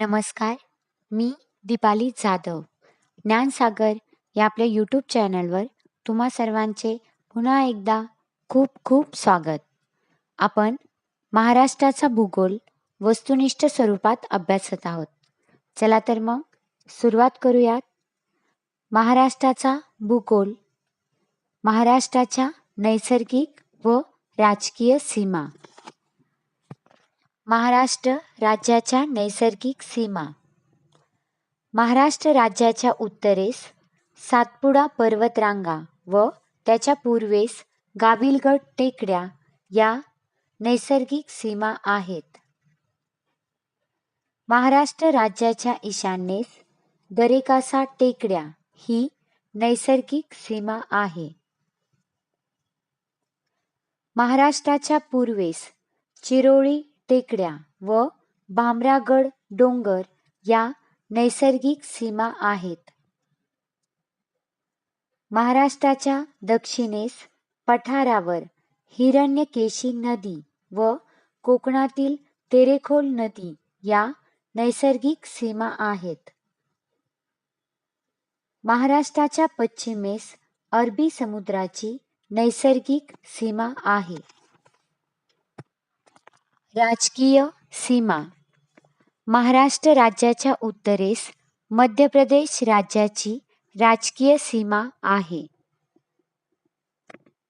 नमस्कार मी दीपाली जाधव. ज्ञानसागर या आपल्या यूट्यूब चॅनलवर तुम्हा सर्वांचे पुन्हा एकदा खूप खूप स्वागत. आपण महाराष्ट्राचा भूगोल वस्तुनिष्ठ स्वरूपात अभ्यासत आहोत. चला तर मग सुरुवात करूयात. महाराष्ट्राचा भूगोल महाराष्ट्राच्या नैसर्गिक व राजकीय सीमा. महाराष्ट्र राज्याच्या नैसर्गिक सीमा. महाराष्ट्र राज्याच्या उत्तरेस सातपुडा पर्वतरांगा व त्याच्या पूर्वेस गाविलगड टेकड्या या नैसर्गिक सीमा आहेत. महाराष्ट्र राज्याच्या ईशान्येस दरेकासा टेकड्या ही नैसर्गिक सीमा आहे. महाराष्ट्राच्या पूर्वेस चिरोळी टेकड्या व भामरागड डोंगर या नैसर्गिक सीमा आहेत. महाराष्ट्राच्या दक्षिणेस पठारावर हिरण्यकेशी नदी व कोकणातील तेरेखोल नदी या नैसर्गिक सीमा आहेत. महाराष्ट्राच्या पश्चिमेस अरबी समुद्राची नैसर्गिक सीमा आहे. राजकीय सीमा. महाराष्ट्र राज्याच्या उत्तरेस मध्य प्रदेश राज्याची राजकीय सीमा आहे.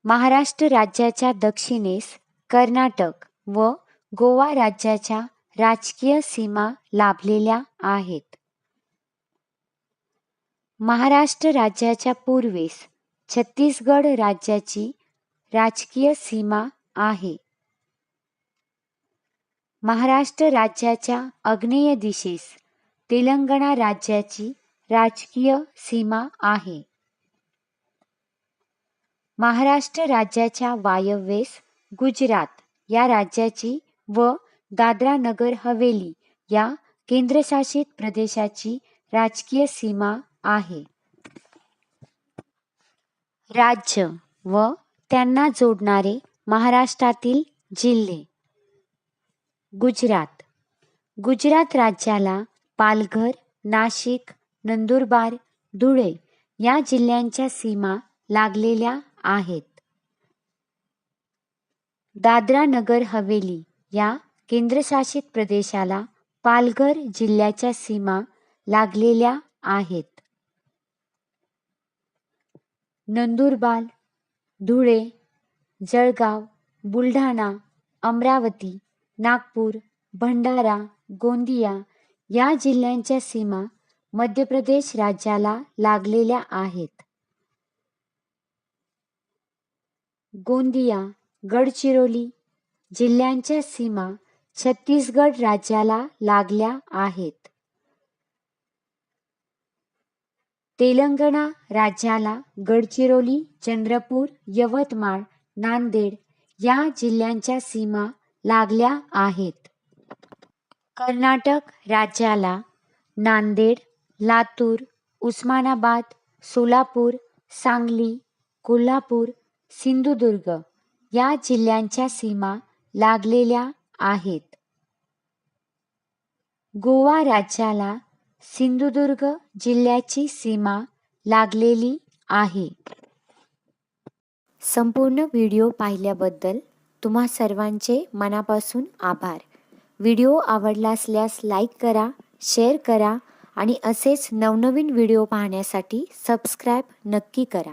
महाराष्ट्र राज्याच्या दक्षिणेस कर्नाटक व गोवा राज्याच्या राजकीय सीमा लाभलेल्या आहेत. महाराष्ट्र राज्याच्या पूर्वेस छत्तीसगड राज्याची राजकीय सीमा आहे. महाराष्ट्र राज्याच्या आग्नेय दिशेस तेलंगणा राज्याची राजकीय सीमा आहे. महाराष्ट्र राज्याच्या वायव्येस गुजरात या राज्याची व दादरा नगर हवेली या केंद्रशासित प्रदेशाची राजकीय सीमा आहे. राज्य व त्यांना जोडणारे महाराष्ट्रातील जिल्हे गुजरात. गुजरात राज्याला पालघर नाशिक नंदुरबार धुळे या जिल्ह्यांच्या सीमा लागलेल्या आहेत. दादरा नगर हवेली या केंद्रशासित प्रदेशाला पालघर जिल्ह्याच्या सीमा लागलेल्या आहेत. नंदुरबार धुळे जळगाव बुलढाणा अमरावती नागपूर भंडारा गोंदिया या जिल्ह्यांच्या सीमा मध्य प्रदेश राज्याला लागलेल्या आहेत. गोंदिया गडचिरोली जिल्ह्यांच्या सीमा छत्तीसगड राज्याला लागल्या आहेत. तेलंगणा राज्याला गडचिरोली चंद्रपूर यवतमाळ नांदेड या जिल्ह्यांच्या सीमा लागल्या आहेत. कर्नाटक राज्याला नांदेड लातूर उस्मानाबाद सोलापूर सांगली कोल्हापूर सिंधुदुर्ग या जिल्ह्यांच्या सीमा लागलेल्या आहेत. गोवा राज्याला सिंधुदुर्ग जिल्ह्याची सीमा लागलेली आहे. संपूर्ण व्हिडिओ पाहिल्याबद्दल तुम्हा सर्वांचे मनापासून आभार. व्हिडिओ आवडला असल्यास लाईक करा शेअर करा आणि असेच नवनवीन व्हिडिओ पाहण्यासाठी सबस्क्राईब नक्की करा.